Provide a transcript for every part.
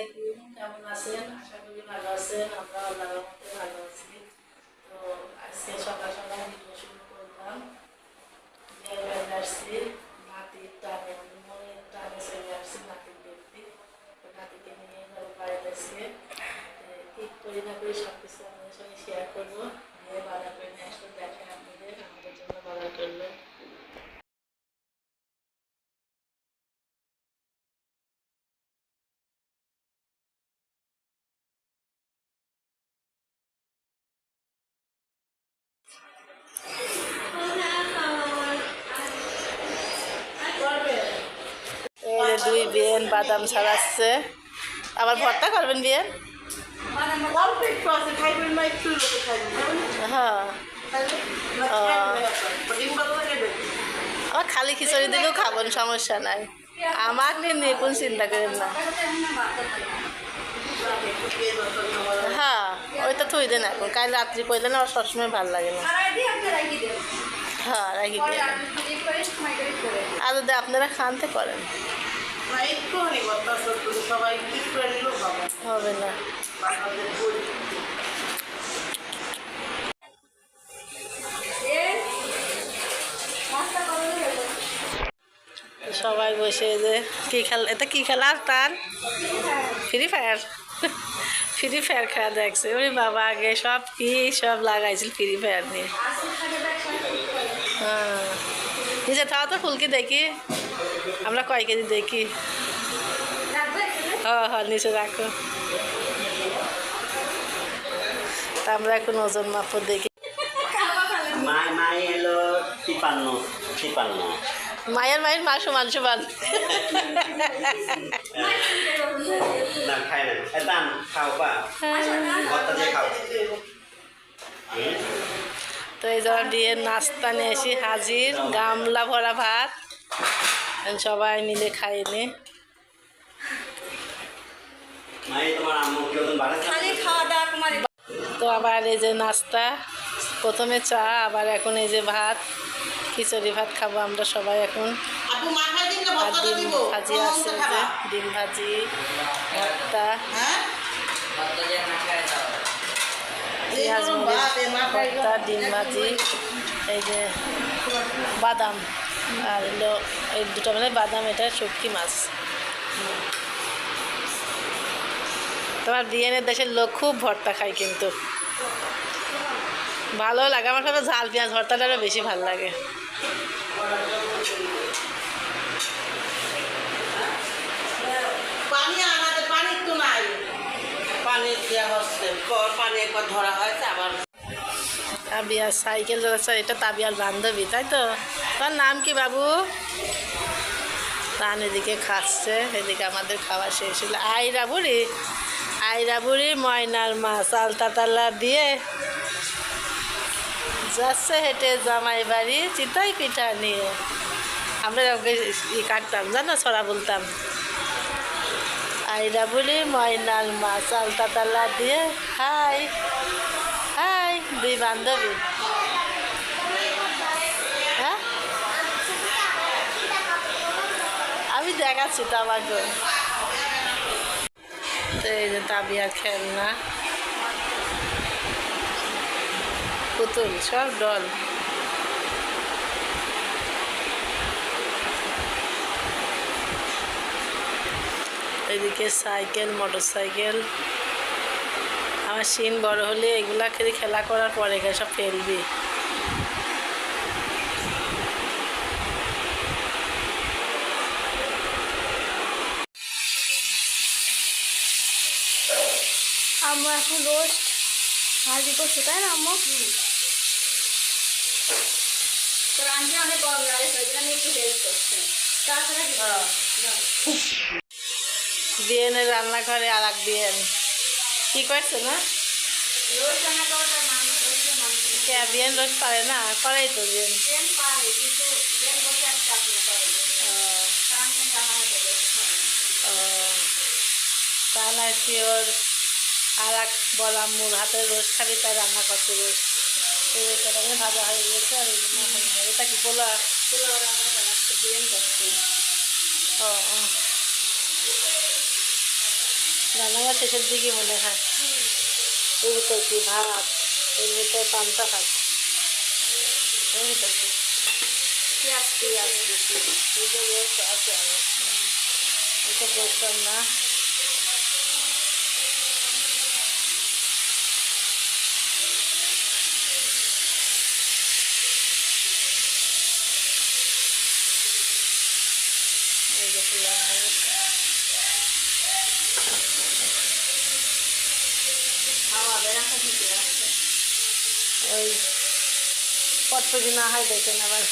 আলাইকুম কেমন আছেন আশা করি ভালো আছেন আমরা আল্লাহর মধ্যে ভালো আছি তো আজকে সকাল সকাল ভিডিও শুরু করলাম আসছি নাতির টানে মনের টানে চলে আসছি নাতির দেখতে নাতিকে নিয়ে ঘরে বাড়িতে আসছে কি করি না করি সব কিছু আপনাদের সঙ্গে শেয়ার করব। বিয়ে বাজার করে নিয়ে আসলে দেখেন আপনাদের আমাদের জন্য বাজার করল বিয়েন বাদাম ছাড়াচ্ছে আবার ভর্তা করবেন বিয়েন হ্যাঁ। আমার খালি খিচুড়ি দিলেও খাবেন সমস্যা নাই। আমার নিয়ে কোন চিন্তা করেন না। হ্যাঁ ওই তো থুই দেন এখন। কাল রাত্রি কইলে না আমার সবসময় ভালো লাগে না। হ্যাঁ রাখি দিয়ে আর যদি আপনারা খানতে করেন। হবে। না। সবাই বসে যে কি খেলা এটা কি খেলা তার? ফ্রি ফায়ার ফ্রি ফায়ার খেলা দেখছে। ওরে বাবা আগে সব কি সব লাগাইছিল ফ্রি ফায়ার নিয়ে। হ্যাঁ। নিজে থাও তো ফুলকি দেখি। আমরা কয় কেজি দেখি? হ্যাঁ হ্যাঁ নিচে রাখো। তা আমরা এখন ওজন মাপ দেখি। মায়ের মায়ের মা সমান সমান। খাও? তো এই যাওয়ার দিয়ে নাস্তা নিয়ে এসি হাজির গামলা ভরা ভাত। সবাই মিলে খাই নে। মাই তোমার আম্মু কেউ ভালো খালি খাওয়া দাওয়া তোমার তো আবার এই যে নাস্তা প্রথমে চা আবার এখন এই যে ভাত খিচুড়ি ভাত খাব আমরা সবাই এখন। আর ডিম ভাজি আছে যে ডিম ভাজি ভর্তা। হ্যাঁ? পেঁয়াজ ভর্তা ডিম ভাজি এই যে বাদাম আর হলো এই দুটো মানে বাদাম এটা শুটকি মাছ। তোমার বিয়েনের দেশের লোক খুব ভর্তা খায় কিন্তু। ভালো লাগে আমার সব ঝাল পেঁয়াজ ভর্তাটা আরও বেশি ভালো লাগে পানি আনাতে পানি তো নাই পানি সাইকেল চালাচ্ছে এটা তাবিয়ার বান্ধবী, তাই তো? তার নাম কি বাবু? তান এদিকে খাচ্ছে, এদিকে আমাদের খাওয়া শেষ হলো। আইরা বুড়ি আইরা বুড়ি ময়নার মাছ আলতা তালা দিয়ে যাচ্ছে হেঁটে জামাই বাড়ি, চিতাই পিঠা নিয়ে। আমরা ই কাটতাম, জানো, ছড়া বলতাম। আইরা বলি, ময়নাল মাছ আলতা তালা দিয়ে, হাই হাই, দুই বান্ধবী। হ্যাঁ? আমি দেখাচ্ছি তো তো এই যে তাবিয়ার খেলনা। পুতুল, সব ডল। এদিকে সাইকেল মোটর সাইকেল আমার সিন বড় হলে এগুলা খেলে খেলা করার পরে সব ফেলবি। আম্মু এখন রোস্ট। ভাজি করছে তাই না আম্মু? তোর আন্টি অনেক কম লাগে সেজন্য আমি একটু হেল্প করছি। তাছাড়া। বিয়েনের রান্নাঘরে আর এক বিয়েন কি করছে না বিয়েন রোজ পারে না? করেই তো বিয়েন হাতে আর এক বড় আম্মুর হাতের রোজ খাবি তাই রান্না করছে রোজ। ভাজা হয়ে গেছে আর। এটা কি পোলা পোলাও রান্না করছে। ও। ও। রান্না আমার শেষের দিকে মনে হয়। এর ভিতর কি ভাত এর ভিতর পান্তা ভাত। এর ভিতর কি। পেঁয়াজ পেঁয়াজ। কুচি এই যে ইয়ে আছে আমার এটা বলতাম না। এই যে পোলাও ভাত। হাওয়া বেড়াতে থেকে আসছে ওই কত না হয় দেখেন আবার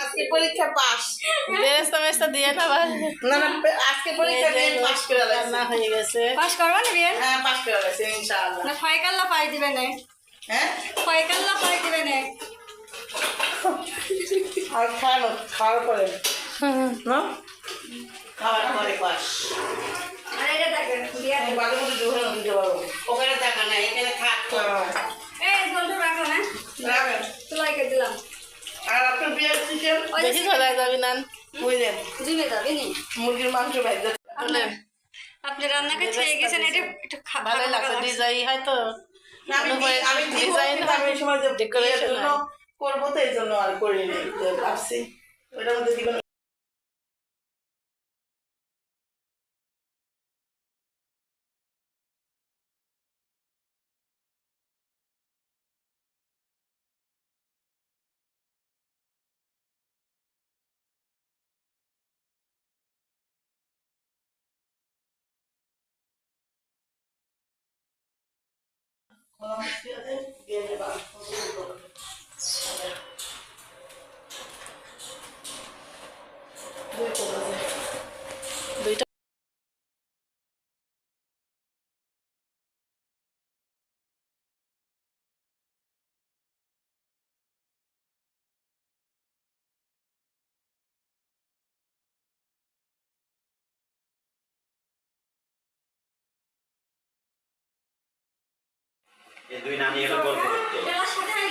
আজকে পরীক্ষা পাস বেরেস্তা মেস্তা দিয়ে না আবার না না আজকে পরীক্ষা দিয়ে পাস করে রান্না হয়ে গেছে। পাস করবা না বিয়ে হ্যাঁ পাস করে গেছে ইনশাআল্লাহ। না ছয় কাল্লা পাই দিবে না। হ্যাঁ? ছয় কাল্লা পাই দিবে না। আর খাওয়ানো খাওয়ার পরে। না? খাওয়ার পরে পাস আর এটা দেখেন বিয়ে আমি বাড়ির জোরে দিতে পারব। ওখানে টাকা এখানে এই রাখো না। রাখেন। তুলাইকে দিলাম। আর আপনার বিয়ের চিকেন দেখি চলে যাবি নান বুঝলেন জিমে যাবে নি মুরগির মাংস ভাইজা আপনি রান্নাকে ছেড়ে গেছেন এটা একটু ভালো লাগছে লাগছে। ডিজাইন হয় তো। আমি দিব, ডিজাইন আমি সময়। করব তো এই জন্য আর করিনি। তো ভাবছি ওইটার মধ্যে দিব দুই নানি এলো গল্প করতো হয়ে।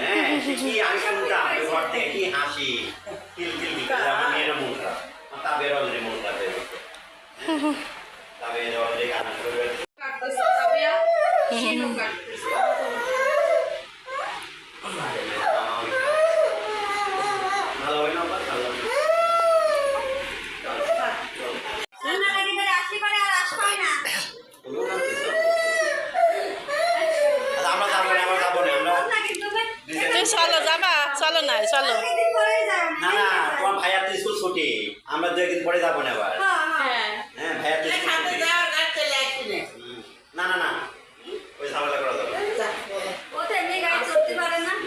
হ্যাঁ। কি আমি শুনতাম? ঘর থেকে কি হাসি? কিল কিল কিল আমার মেয়েরও মনটা। তা অলরেডি মনটা বের হতো তা অলরেডি কান্না করে বের হতো। কাটতেছে, তাবিয়া, শিনু কাটতেছে। ভালো হয় না আবার ভালো হয় না। রান্না লাগি করে আসতে পারে আর আসতে হয় না। তুমিও নামতেছো? আচ্ছা, আমরা যাব না আমরা যাব না আমরা না কিন্তু ভাই, তুই চলো যাবা চলো নাই চলো একদিন পরেই যাও। না না তোমার ভাইয়ার তো স্কুল ছুটি আমরা দু একদিন পরে যাব না আবার হ্যাঁ, হ্যাঁ। হ্যাঁ। তো গাছ চলে আসছি না। না না। ওই ঝামেলা করা যাবে বলো।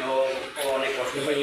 ও তো অনেক কষ্ট পায়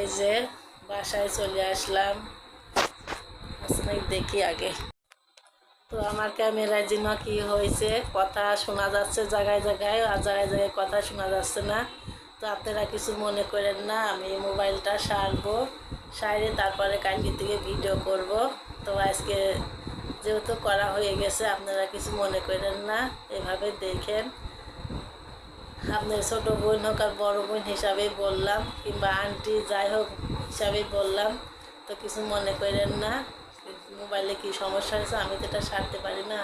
এই যে বাসায় চলে আসলাম। আজকে দেখি আগে। তো আমার ক্যামেরার জন্য কি হয়েছে, কথা শোনা যাচ্ছে জায়গায় জায়গায়, আর জায়গায় জায়গায় কথা শোনা যাচ্ছে না। তো আপনারা কিছু মনে করেন না, আমি মোবাইলটা সারবো সারে তারপরে কালকে থেকে ভিডিও করব। তো আজকে যেহেতু করা হয়ে গেছে, আপনারা কিছু মনে করেন না, এভাবে দেখেন। আপনার ছোটো বোন হোক আর বড়ো বোন হিসাবেই বললাম, কিংবা আন্টি যাই হোক হিসাবেই বললাম, তো কিছু মনে করেন না মোবাইলে কি সমস্যা হয়েছে? আমি তো এটা সারতে পারি না।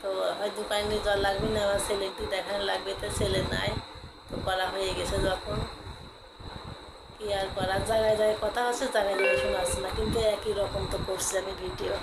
তো হয়তো দোকানে জল লাগবে না, আমার ছেলেটি দেখানো লাগবে, তো ছেলে নাই, তো করা হয়ে গেছে যখন। কি আর করার? জায়গায় জায়গায় কথা আছে জায়গায় জায়গায় শোনা যাচ্ছে না, কিন্তু একই রকম তো করছি আমি ভিডিও